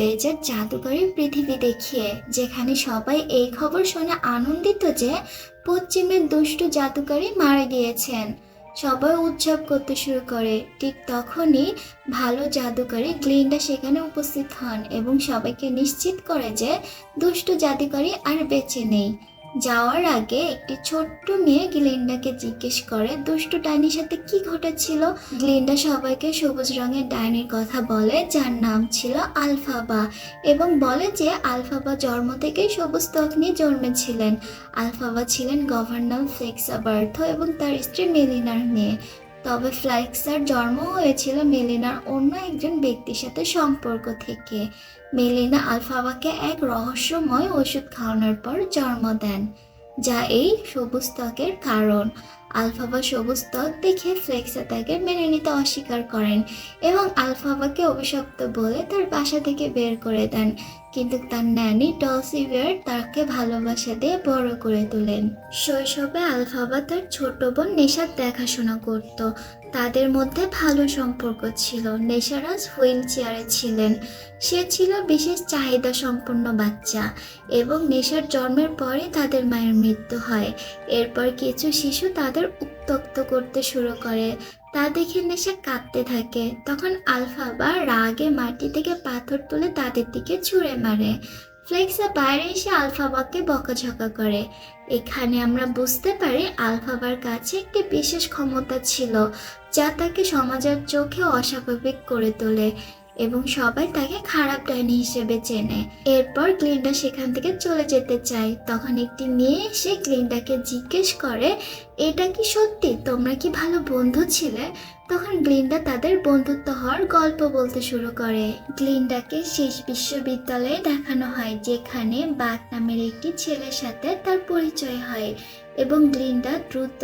পেয়েছে জাদুকরী পৃথিবী দেখিয়ে, যেখানে সবাই এই খবর শুনে আনন্দিত যে পশ্চিমের দুষ্ট জাদুকারী মারা গিয়েছেন। সবাই উৎসব করতে শুরু করে। ঠিক তখনই ভালো জাদুকারী গ্লিন্ডা সেখানে উপস্থিত হন এবং সবাইকে নিশ্চিত করে যে দুষ্ট জাদুকারী আর বেঁচে নেই। যাওয়ার আগে একটি ছোট্ট মেয়ে গ্লিন্ডাকে জিজ্ঞেস করে, দুষ্টু ডাইনির সাথে কি ঘটেছিল? গ্লিন্ডা সবাইকে সবুজ রঙের ডাইনির কথা বলে, যার নাম ছিল আলফাবা এবং বলে যে আলফাবা জন্ম থেকেই সবুজ ত্বক নিয়ে জন্মেছিলেন। আলফাবা ছিলেন গভর্নর ফ্লেক্সাবার্থ এবং তার স্ত্রী মেলিনার মেয়ে। তবে ফ্লেক্সার জন্ম হয়েছিল মেলিনার অন্য একজন ব্যক্তির সাথে সম্পর্ক থেকে। মেলিনা আলফাবাকে এক রহস্যময় ওষুধ খাওয়ানোর পর জন্ম দেন, যা এই সবুজ ত্বকের কারণ। আলফাবা সবুজ ত্বক দেখে ফ্লেক্সা তাকে মেনে নিতে অস্বীকার করেন এবং আলফাবাকে অভিশপ্ত বলে তার বাসা থেকে বের করে দেন। কিন্তু তার ন্যানি ডলসিভিয়ার তাকে ভালোবাসা দিয়ে বড় করে তোলেন। শৈশবে আলফাবা তার ছোট বোন নেশার দেখাশোনা করত। তাদের মধ্যে ভালো সম্পর্ক ছিল। নেশারাজ হুইল চেয়ারে ছিলেন। সে ছিল বিশেষ চাহিদা সম্পন্ন বাচ্চা এবং নেশার জন্মের পরে তাদের মায়ের মৃত্যু হয়। এরপর কিছু শিশু তাদের উত্তক্ত করতে শুরু করে। তা দেখে নেশা কাঁদতে থাকে। তখন আলফা বা রাগে মাটি থেকে পাথর তুলে তাদের দিকে ছুঁড়ে মারে। ফ্লেক্সা বাইরে এসে আলফাবাকে বকাঝকা করে। এখানে আমরা বুঝতে পারি আলফাবার কাছে একটি বিশেষ ক্ষমতা ছিল, যা তাকে সমাজের চোখে অস্বাভাবিক করে তোলে। এবং সবাই তাকে খারাপ ডাইনি হিসেবে চেনে। এরপর গ্লিন্ডা সেখান থেকে চলে যেতে চায়। তখন একটি মেয়ে এসে গ্লিন্ডাকে জিজ্ঞেস করে, এটা কি সত্যি? তোমরা কি ভালো বন্ধু ছিলে? তখন গ্লিন্ডা তাদের বন্ধুত্ব হওয়ার গল্প বলতে শুরু করে। গ্লিন্ডাকে শেষ বিশ্ববিদ্যালয়ে দেখানো হয়, যেখানে বাক নামের একটি ছেলের সাথে তার পরিচয় হয় এবং গ্লিন্ডা দ্রুত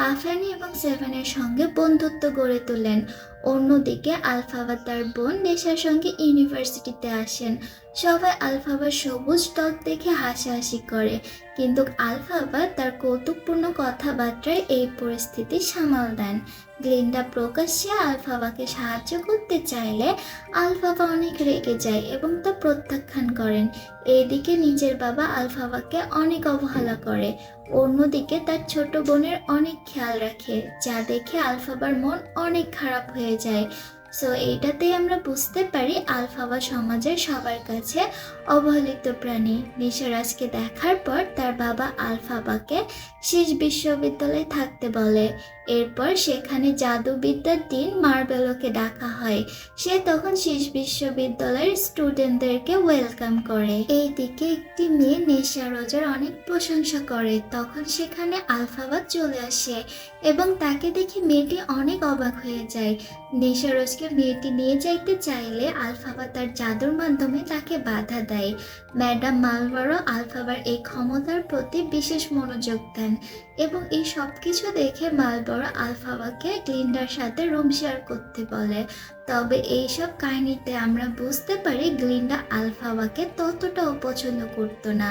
পাফানি এবং সেভেনের সঙ্গে বন্ধুত্ব গড়ে তোলেন। অন্যদিকে আলফাবা তার বোন নেশার সঙ্গে ইউনিভার্সিটিতে আসেন। সবাই আলফাবার সবুজ ত্বক দেখে হাসাহাসি করে। কিন্তু আলফাবা তার কৌতুকপূর্ণ কথাবার্তায় এই পরিস্থিতি সামাল দেন। গ্লিন্ডা প্রকাশ্যে আলফাবাকে সাহায্য করতে চাইলে আলফাবা অনেক রেগে যায় এবং তা প্রত্যাখ্যান করেন। এদিকে নিজের বাবা আলফাবাকে অনেক অবহেলা করে। অন্যদিকে তার ছোট বোনের অনেক খেয়াল রাখে, যা দেখে আলফাবার মন অনেক খারাপ হয়ে যায়। সো এইটাতেই আমরা বুঝতে পারি আলফাবা সমাজের সবার কাছে অবহেলিত প্রাণী। নিশারাজকে দেখার পর তার বাবা আলফাবাকে শেষ বিশ্ববিদ্যালয়ে থাকতে বলে। এরপর সেখানে জাদুবিদ্যার দিন মার্বেলোকে ডাকা হয়। সে তখন শেষ বিশ্ববিদ্যালয়ের স্টুডেন্টদেরকে ওয়েলকাম করে। এইদিকে একটি মেয়ে নেশা রোজার অনেক প্রশংসা করে। তখন সেখানে আলফাবাদ চলে আসে এবং তাকে দেখে মেয়েটি অনেক অবাক হয়ে যায়। নেশা রোজকে মেয়েটি নিয়ে যাইতে চাইলে আলফাবা তার জাদুর মাধ্যমে তাকে বাধা দেয়। ম্যাডাম মালবারো আলফাবার এই ক্ষমতার প্রতি বিশেষ মনোযোগ দেন এবং এই সব কিছু দেখে মালবড় আলফাবাকে গ্লিন্ডার সাথে রুম শেয়ার করতে বলে। তবে এইসব কাহিনীতে আমরা বুঝতে পারি গ্লিন্ডা আলফাবাকে ততটাও পছন্দ করতো না।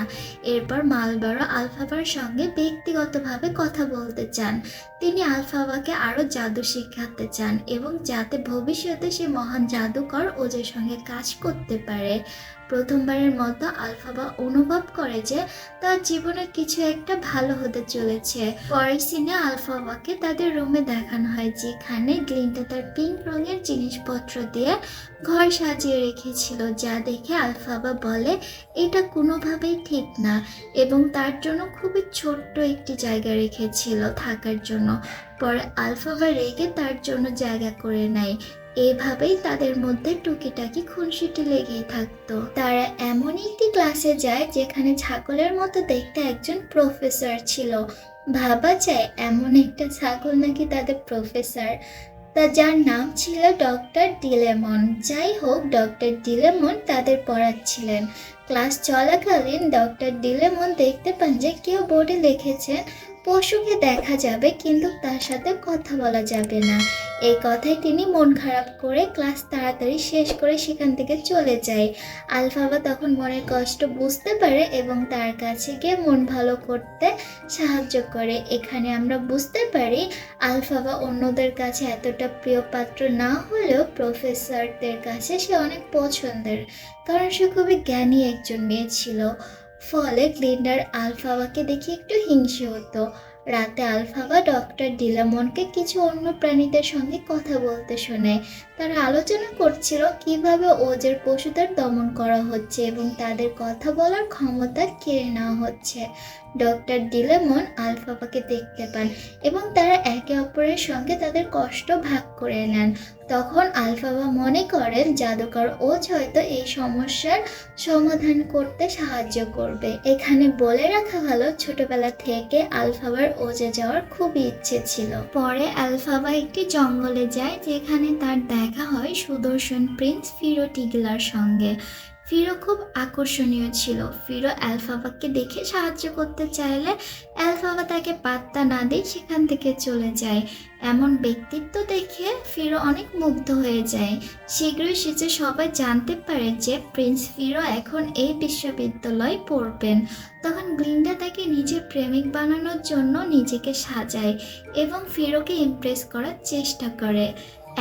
এরপর মালবড় আলফাবার সঙ্গে ব্যক্তিগতভাবে কথা বলতে চান। তিনি আলফাবাকে আরও জাদু শেখাতে চান এবং যাতে ভবিষ্যতে সে মহান জাদুকর ওজের সঙ্গে কাজ করতে পারে। প্রথমবারের মতো আলফাবা অনুভব করে যে তার জীবনে কিছু একটা ভালো হতে চলেছে। পরের সিনে আলফাবাকে তাদের রুমে দেখানো হয়, যেখানে গ্লিনটা তার পিঙ্ক রঙের জিনিসপত্র দিয়ে ঘর সাজিয়ে রেখেছিল, যা দেখে আলফাবা বলে, এটা কোনোভাবেই ঠিক না। এবং তার জন্য খুবই ছোট্ট একটি জায়গা রেখেছিল থাকার জন্য। পরে আলফাবা রেগে তার জন্য জায়গা করে নেয়। এভাবেই তাদের মধ্যে টুকিটাকি খুনসুটি লেগেই থাকতো। তারা এমন একটি ক্লাসে যায় যেখানে ছাগলের মতো দেখতে একজন প্রফেসর ছিল। ভাবা যায় এমন একটা ছাগল নাকি তাদের প্রফেসর। তা যার নাম ছিল ডক্টর ডিলেমন। যাই হোক, ডক্টর ডিলেমন তাদের পড়াচ্ছিলেন। ক্লাস চলাকালীন ডক্টর ডিলেমন দেখতে পান যে কেউ বোর্ডে লিখেছেন, পশুকে দেখা যাবে, কিন্তু তার সাথে কথা বলা যাবে না। এই কথায় তিনি মন খারাপ করে ক্লাস তাড়াতাড়ি শেষ করে সেখান থেকে চলে যায়। আলফাবা তখন মনের কষ্ট বুঝতে পারে এবং তার কাছে গিয়ে মন ভালো করতে সাহায্য করে। এখানে আমরা বুঝতে পারি আলফাবা অন্যদের কাছে এতটা প্রিয় পাত্র না হলেও প্রফেসরদের কাছে সে অনেক পছন্দের, কারণ সে খুবই জ্ঞানী একজন মেয়ে ছিল। ফলে গ্লিন্ডার আলফাবাকে দেখে একটু হিংসে হতো। রাতে আলফাবা ডক্টর ডিলামনকে কিছু অন্য প্রাণীদের সঙ্গে কথা বলতে শোনে তারা আলোচনা করছিল কীভাবে ওজের পশুদের দমন করা হচ্ছে এবং তাদের কথা বলার ক্ষমতা কেড়ে নেওয়া হচ্ছে। ডক্টর ডিলেমন আলফাবাকে দেখতে পান এবং তারা একে অপরের সঙ্গে তাদের কষ্ট ভাগ করে নেন। তখন আলফাবা মনে করেন জাদুকর ওজ হয়তো এই সমস্যার সমাধান করতে সাহায্য করবে। এখানে বলে রাখা ভালো ছোটবেলা থেকে আলফাবার ওজে যাওয়ার খুব ইচ্ছে ছিল। পরে আলফাবা একটি জঙ্গলে যায়, যেখানে তার দেখা হয় সুদর্শন প্রিন্স ফিরো টিগলার সঙ্গে। ফিরো খুব আকর্ষণীয় ছিল। ফিরো অ্যালফাবাকে দেখে সাহায্য করতে চাইলে অ্যালফাবা তাকে পাত্তা না দিয়ে সেখান থেকে চলে যায়। এমন ব্যক্তিত্ব দেখে ফিরো অনেক মুগ্ধ হয়ে যায়। শীঘ্রই সে যে সবাই জানতে পারে যে প্রিন্স ফিরো এখন এই বিশ্ববিদ্যালয়ে পড়বেন, তখন গ্লিন্ডা তাকে নিজের প্রেমিক বানানোর জন্য নিজেকে সাজায় এবং ফিরোকে ইমপ্রেস করার চেষ্টা করে।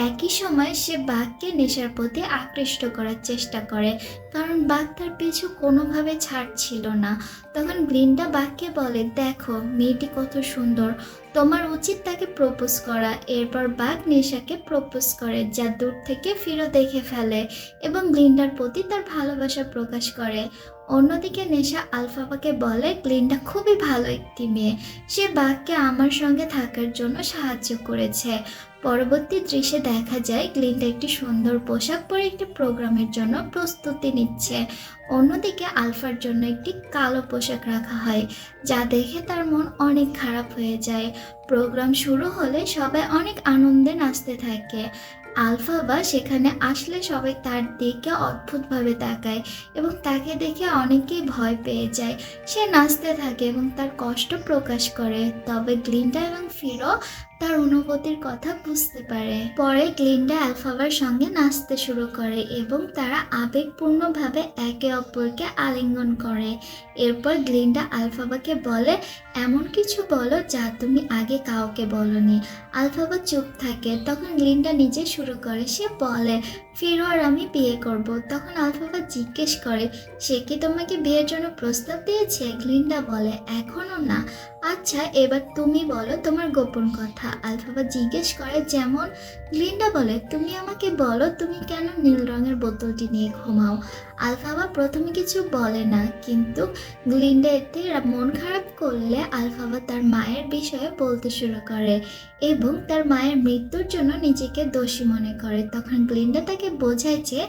একই সময় সে বাঘকে নেশার প্রতি আকৃষ্ট করার চেষ্টা করে, কারণ বাঘ তার পিছু কোনোভাবে ছাড়ছিল না। তখন গ্লিন্ডা বাঘকে বলে, দেখো, মেয়েটি কত সুন্দর। তোমার উচিত তাকে প্রপোজ করা। এরপর বাঘ নেশাকে প্রপোজ করে, যা দূর থেকে ফিরো দেখে ফেলে এবং গ্লিন্ডার প্রতি তার ভালোবাসা প্রকাশ করে। অন্যদিকে নেশা আলফাবাকে বলে গ্লিন্ডা খুবই ভালো একটি মেয়ে। সে বাঘকে আমার সঙ্গে থাকার জন্য সাহায্য করেছে। পরবর্তী দৃশ্যে দেখা যায় গ্লিন্ডা একটি সুন্দর পোশাক পরে একটি প্রোগ্রামের জন্য প্রস্তুতি নিচ্ছে। অন্যদিকে আলফার জন্য একটি কালো পোশাক রাখা হয়, যা দেখে তার মন অনেক খারাপ হয়ে যায়। প্রোগ্রাম শুরু হলে সবাই অনেক আনন্দে নাচতে থাকে। আলফা বা সেখানে আসলে সবাই তার দিকে অদ্ভুতভাবে তাকায় এবং তাকে দেখে অনেকেই ভয় পেয়ে যায়। সে নাচতে থাকে এবং তার কষ্ট প্রকাশ করে। তবে গ্লিন্ডা এবং ফিরো তার অনুভূতির কথা বুঝতে পারে। পরে গ্লিন্ডা অ্যালফাবার সঙ্গে নাচতে শুরু করে এবং তারা আবেগপূর্ণভাবে একে অপরকে আলিঙ্গন করে। এরপর গ্লিন্ডা আলফাবাকে বলে, এমন কিছু বলো যা তুমি আগে কাউকে বলনি। আলফাবা চুপ থাকে। তখন গ্লিন্ডা নিজে শুরু করে। সে বলে ফিরো আর আমি বিয়ে করব। তখন আলফাফা জিজ্ঞেস করে, সে কি তোমাকে বিয়ের জন্য প্রস্তাব দিয়েছে? গ্লিন্ডা বলে এখনও না। আচ্ছা এবার তুমি বলো তোমার গোপন কথা। আলফাবা জিজ্ঞেস করে, যেমন? গ্লিন্ডা বলে, তুমি আমাকে বলো, তুমি কেন নীল রঙের বোতলটি নিয়ে ঘুমাও? আলফাবা প্রথমে কিছু বলে না, কিন্তু গ্লিন্ডা এতে মন খারাপ করলে আলফাবা তার মায়ের বিষয়ে বলতে শুরু করে এবং তার মায়ের মৃত্যুর জন্য নিজেকে দোষী মনে করে। তখন গ্লিন্ডা তাকে বোঝায় যে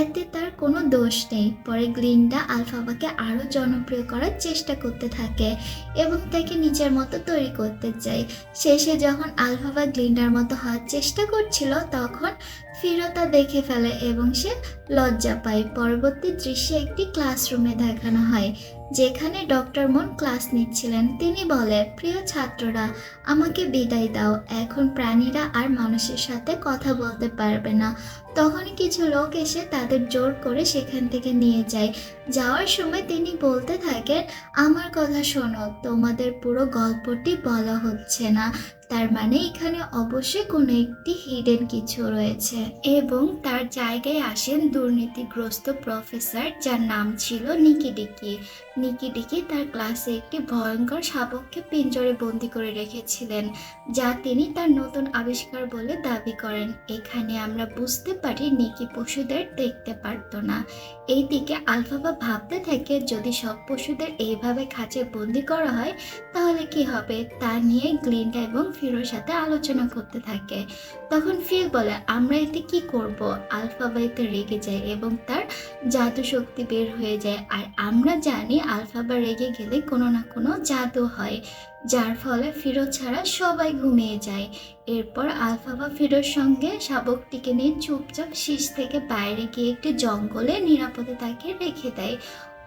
এতে তার কোনো দোষ নেই। পরে গ্লিন্ডা আলফাবাকে আরও জনপ্রিয় করার চেষ্টা করতে থাকে এবং তাকে নিজের মতো তৈরি করতে চায়। শেষে যখন আলফাবা গ্লিন্ডার মতো হওয়ার চেষ্টা করছিল, তখন ফিরতা দেখে ফেলে এবং সে লজ্জা পায়। পরবর্তী দৃশ্যে একটি ক্লাসরুমে দেখানো হয়, যেখানে ডক্টর মন ক্লাস নিচ্ছিলেন। তিনি বলে, প্রিয় ছাত্ররা, আমাকে বিদায় দাও। এখন প্রাণীরা আর মানুষের সাথে কথা বলতে পারবে না। তখনই কিছু লোক এসে তাদের জোর করে সেখান থেকে নিয়ে যায়। যাওয়ার সময় তিনি বলতে থাকেন, আমার কথা শোনো, তোমাদের পুরো গল্পটি বলা হচ্ছে না। তার মানে এখানে অবশ্যই কোনো একটি হিডেন কিছু রয়েছে। এবং তার জায়গায় আসেন দুর্নীতিগ্রস্ত প্রফেসর যার নাম ছিল নিকি ডিকি নিকি ডিকি তার ক্লাসে একটি ভয়ঙ্কর শাবককে পিঞ্জরে বন্দি করে রেখেছিলেন, যা তিনি তার নতুন আবিষ্কার বলে দাবি করেন। এখানে আমরা বুঝতে পারি নিকি পশুদের দেখতে পারতো না। এইদিকে আলফাবা ভাবতে থাকে, যদি সব পশুদের এইভাবে খাঁচে বন্দি করা হয়, তাহলে কি হবে? তা নিয়ে গ্লিন্ডা এবং ফিরোর সাথে আলোচনা করতে থাকে। তখন ফিল বলে, আমরা এতে কি করব? আলফাবা এতে রেগে যায় এবং তার জাদু শক্তি বের হয়ে যায়। আর আমরা জানি আলফাবা রেগে গেলে কোনো না কোনো জাদু হয়। যার ফলে ফিরো ছাড়া সবাই ঘুমিয়ে যায়। এরপর আলফাবা ফিরোর সঙ্গে শাবকটিকে নিয়ে চুপচাপ শীষ থেকে বাইরে গিয়ে একটি জঙ্গলে নিরাপদে তাকে রেখে দেয়।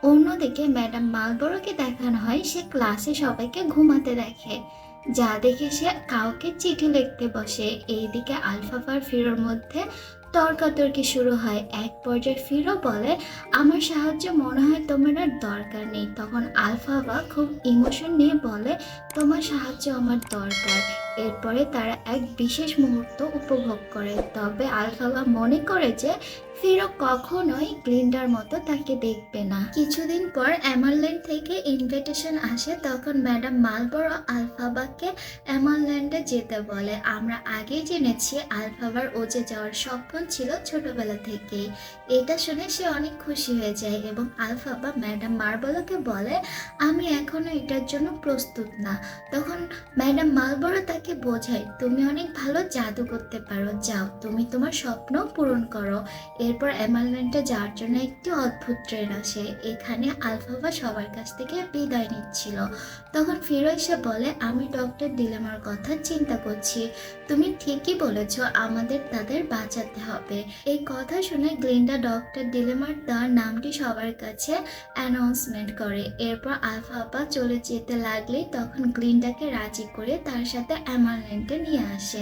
অন্যদিকে ম্যাডাম মালবরোকে দেখানো হয়, সে ক্লাসে সবাইকে ঘুমাতে দেখে। যা দেখে সে কাউকে চিঠি লিখতে বসে। এইদিকে আলফাফার ফিরোর মধ্যে তর্কাতর্কি শুরু হয়। এক পর্যায়ে ফিরো বলে, আমার সাহায্য মনে হয় তোমার আর দরকার নেই। তখন আলফাবা খুব ইমোশন নিয়ে বলে, তোমার সাহায্য আমার দরকার। এরপরে তারা এক বিশেষ মুহূর্ত উপভোগ করে। তবে আলফাবা মনে করে যে ফিরো কখনোই গ্লিন্ডার মতো তাকে দেখবে না। কিছুদিন পর অ্যামারল্যান্ড থেকে ইনভিটেশন আসে, তখন ম্যাডাম মালবড়ো আলফাবাকে অ্যামারল্যান্ডে যেতে বলে। আমরা আগেই জেনেছি আলফাবার ওজে যাওয়ার স্বপ্ন ছিল ছোটবেলা থেকেই। এটা শুনে সে অনেক খুশি হয়ে যায় এবং আলফাবা ম্যাডাম মার্বলোকে বলে, আমি এখনও এটার জন্য প্রস্তুত না। তখন ম্যাডাম মালবড়ো তাকে বোঝায় তুমি অনেক ভালো জাদু করতে পারো। যাও, তুমি তোমার স্বপ্ন পূরণ করো। এরপর অ্যামারল্যান্ডে যাওয়ার জন্য একটি অদ্ভুত ট্রেন আসে। এখানে আলফাবা সবার কাছ থেকে বিদায় নিচ্ছিল। তখন ফিরো এসে বলে, আমি ডক্টর ডিলেমার কথা চিন্তা করছি। তুমি ঠিকই বলেছ, আমাদের তাদের বাঁচাতে হবে। এই কথা শুনে গ্লিন্ডা ডক্টর ডিলেমার তার নামটি সবার কাছে অ্যানাউন্সমেন্ট করে। এরপর আলফা আপা চলে যেতে লাগলে তখন গ্লিন্ডাকে রাজি করে তার সাথে অ্যামারল্যান্ডে নিয়ে আসে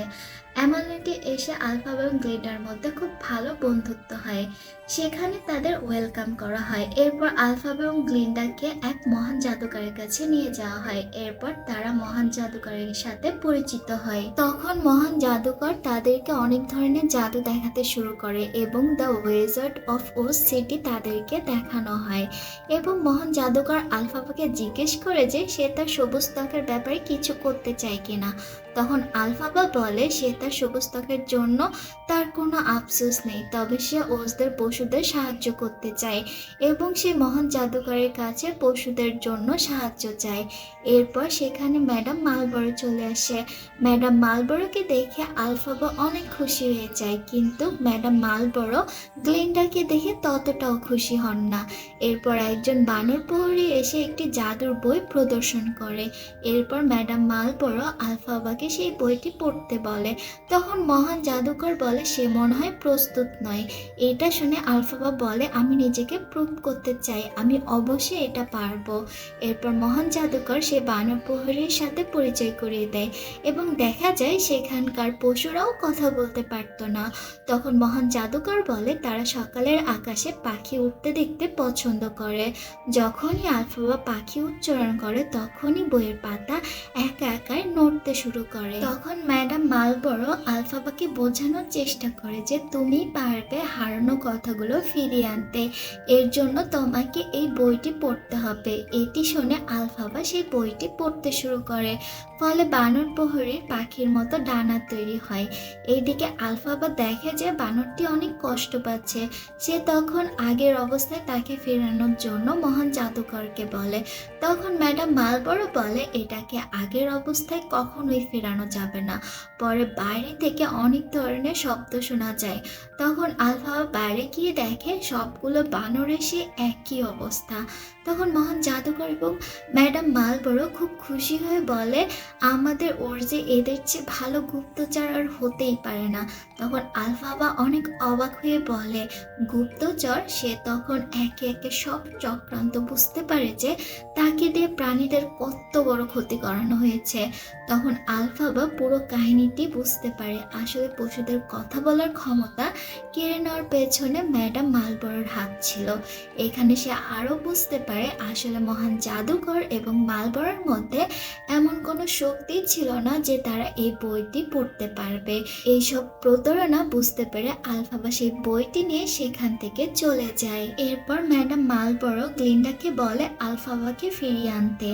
অ্যামারল্যান্ডে এসে আলফা এবং গ্লিন্ডার মধ্যে খুব ভালো বন্ধুত্ব হয়। সেখানে তাদের ওয়েলকাম করা হয়। এরপর আলফা এবং গ্লিন্ডাকে এক মহান জাদুকরের কাছে নিয়ে যাওয়া হয়। এরপর তারা মহান জাদুকরের সাথে পরিচিত হয়। তখন মহান জাদুকর তাদেরকে অনেক ধরনের জাদু দেখাতে শুরু করে এবং the wizard of Oz city তাদেরকে দেখানো হয়। এবং মহান জাদুকর আলফাবাকে জিজ্ঞেস করে যে, সে তার সবুজ ত্বকের ব্যাপারে কিছু করতে চায় কিনা? তখন আলফাবা বলে, সে তার সবুজ ত্বকের জন্য তার কোনো আফসোস নেই, তবে সে ওসদের পশুদের সাহায্য করতে চায় এবং সে মহান জাদুকরের কাছে পশুদের জন্য সাহায্য চায়। এরপর সেখানে ম্যাডাম মালবড়ো চলে আসে। ম্যাডাম মালবড়োকে দেখে আলফাবা অনেক খুশি হয়ে যায়, কিন্তু ম্যাডাম মালবড়ো গ্লিন্ডাকে দেখে ততটাও খুশি হন না। এরপর একজন বানর প্রহরী এসে একটি জাদুর বই প্রদর্শন করে। এরপর ম্যাডাম মালবড়ো আলফাবাকে সেই বইটি পড়তে বলে। তখন মহান জাদুকর বলে, সে মনে হয় প্রস্তুত নয়। এটা শুনে আলফাবা বলে, আমি নিজেকে প্রুভ করতে চাই। আমি অবশ্যই এটা পারব। এরপর মহান জাদুকর সে বানর প্রহরীর সাথে পরিচয় করিয়ে দেয় এবং দেখা যায়, সেখানকার পশুরাও কথা বলতে পারতো না। তখন মহান জাদুকর বলে, তারা সকালের আকাশে পাখি উঠতে দেখতে পছন্দ করে। যখনই আলফাবা পাখি উচ্চারণ করে, তখনই বইয়ের পাতা একা একাই নড়তে শুরু করে। তখন ম্যাডাম মালবড়ো আলফাবাকে বোঝানোর চেষ্টা করে যে তুমি পারবে হারানো কথাগুলো ফিরিয়ে আনতে। এর জন্য তোমাকে এই বইটি পড়তে হবে। এটি শুনে আলফাবা সেই বইটি পড়তে শুরু করে। ফলে বানর প্রহরীর পাখির মতো ডানা তৈরি হয়। এইদিকে আলফাবা দেখে যে বানরটি অনেক কষ্ট পাচ্ছে। সে তখন আগের অবস্থায় তাকে ফেরানোর জন্য মহান জাদুকরকে বলে। তখন ম্যাডাম মালবড়ো বলে, এটাকে আগের অবস্থায় কখনোই ফেরানো যাবে না। পরে বাইরে থেকে অনেক ধরনের শব্দ শোনা যায়। তখন আলফা বাইরে গিয়ে দেখে সবগুলো বানর এসে একই অবস্থা। তখন মহান জাদুকর এবং ম্যাডাম মালবড়ো খুব খুশি হয়ে বলে, আমাদের ওর যে এদের চেয়ে ভালো গুপ্তচর আর হতেই পারে না। তখন আলফাবা অনেক অবাক হয়ে বলে, গুপ্তচর? সে তখন একে একে সব চক্রান্ত বুঝতে পারে যে তাকে দিয়ে প্রাণীদের কত বড় ক্ষতি করানো হয়েছে। তখন আলফাবা পুরো কাহিনীটি বুঝতে পারে। আসলে পশুদের কথা বলার ক্ষমতা কেড়ে নেওয়ার পেছনে ম্যাডাম মালবড়োর হাত ছিল। এখানে সে আরও বুঝতে পারে, আসলে মহান জাদুকর এবং মালবড়ার মধ্যে এমন কোনো শক্তি ছিল না যে তারা এই বইটি পড়তে পারবে। এইসব প্রতারণা বুঝতে পেরে আলফাবা সেই বইটি নিয়ে সেখান থেকে চলে যায়। এরপর ম্যাডাম মালবড়ো গ্লিন্ডাকে বলে আলফাবাকে ফিরিয়ে আনতে।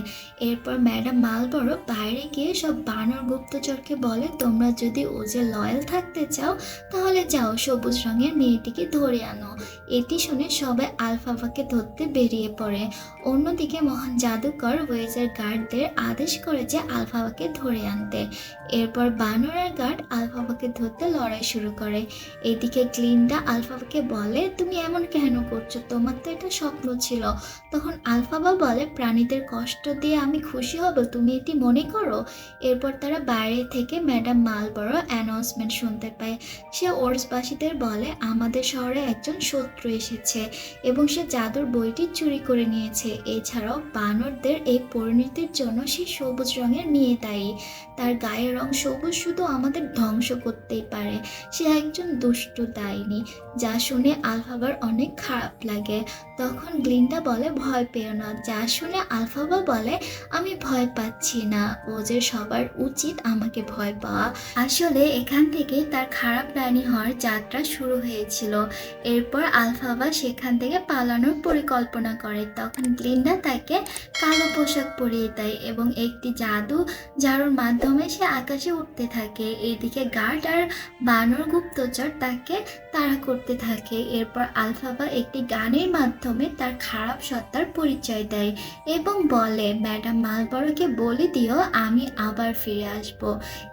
এরপর ম্যাডাম মালবড়ো বাইরে গিয়ে সব বানর গুপ্তচরকে বলে, তোমরা যদি ও যে লয়াল থাকতে চাও, তাহলে যাও সবুজ রঙের মেয়েটিকে ধরে আনো। এটি শুনে সবাই আলফাবাকে ধরতে বেরিয়ে পড়ে। অন্যদিকে মহান জাদুকর ওয়েজের গার্ডদের আদেশ করে যে আলফাবাকে ধরে আনতে। এরপর বানরের গার্ড আলফাবাকে ধরতে লড়াই শুরু করে। এদিকে গ্লিন্ডা আলফাবাকে বলে, তুমি এমন কেন করছ? তোমার তো এটা স্বপ্ন ছিল। তখন আলফাবা বলে, প্রাণীদের কষ্ট দিয়ে আমি খুশি হব, তুমি এটি মনে করো? এরপর তারা বাইরে থেকে ম্যাডাম মালবড় বড় অ্যানাউন্সমেন্ট শুনতে পায়। সে ওর্সবাসীদের বলে, আমাদের শহরে একজন শত্রু এসেছে এবং সে জাদুর বইটি চুরি করে নিয়েছে। এছাড়াও বানরদের এই পরিণতির জন্য সে সবুজ রঙের মেয়ে দায়ী। তার গায়ের রং সবুজ, শুধু আমাদের ধ্বংস করতেই পারে। সে একজন দুষ্টু ডাইনি যা শুনে আলফাবার অনেক খারাপ লাগে। তখন গ্লিন্ডা বলে, ভয় পেও না। যা শুনে আলফাবা বলে, আমি ভয় পাচ্ছি না। ওদের সবার উচিত আমাকে ভয় পাওয়া। আসলে এখান থেকে তার খারাপ ডাইনি হওয়ার যাত্রা শুরু হয়েছিল। এরপর আলফাবা সেখান থেকে পালানোর পরিকল্পনা করে। তখন গ্লিন্ডা তাকে কালো পোশাক পরিয়ে দেয় এবং একটি জাদু জারুর মাধ্যমে সে আকাশে উঠতে থাকে। এদিকে গার্ড আর বানর গুপ্তচর তাকে তাড়া করতে থাকে। এরপর আলফাবা একটি গানের মাধ্যমে তার খারাপ সত্তার পরিচয় দেয় এবং বলে, ম্যাডাম মালবরোকে বলে দিও, আমি আবার ফিরে আসব।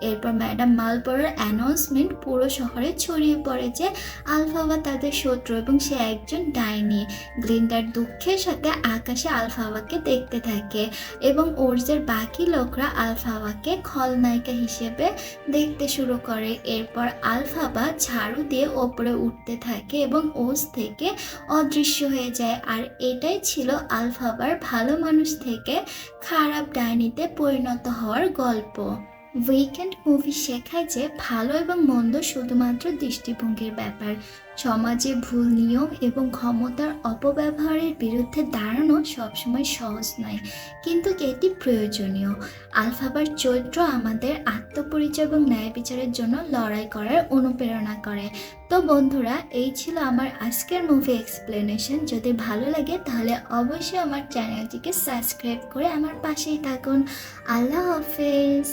এরপর ম্যাডাম মালবরোর অ্যানাউন্সমেন্ট পুরো শহরে ছড়িয়ে পড়ে যে আলফাবা তাদের শত্রু এবং সে একজন ডাইনি। গ্লিন্ডার দুঃখের সাথে আকাশে আলফাবাকে দেখতে থাকে এবং ওর্জের বাকি লোকরা আলফাবাকে খলনায়িকা হিসেবে দেখতে শুরু করে। এরপর আলফাবা ঝাড়ু দিয়ে ওপরে উঠতে থাকে এবং ওজ থেকে অদৃশ্য হয়ে যায়। আর এটাই ছিল আলফাবার ভালো মানুষ থেকে খারাপ ডাইনিতে পরিণত হওয়ার গল্প। উইকেন্ড মুভি শেখায় যে ভালো এবং মন্দ শুধুমাত্র দৃষ্টিভঙ্গির ব্যাপার। সমাজে ভুল নিয়ম এবং ক্ষমতার অপব্যবহারের বিরুদ্ধে দাঁড়ানো সবসময় সহজ নয়, কিন্তু এটি প্রয়োজনীয়। আলফাবার চরিত্র আমাদের আত্মপরিচয় এবং ন্যায় বিচারের জন্য লড়াই করার অনুপ্রেরণা করে। তো বন্ধুরা, এই ছিল আমার আজকের মুভি এক্সপ্লেনেশন যদি ভালো লাগে, তাহলে অবশ্যই আমার চ্যানেলটিকে সাবস্ক্রাইব করে আমার পাশেই থাকুন। আল্লাহ হাফেজ।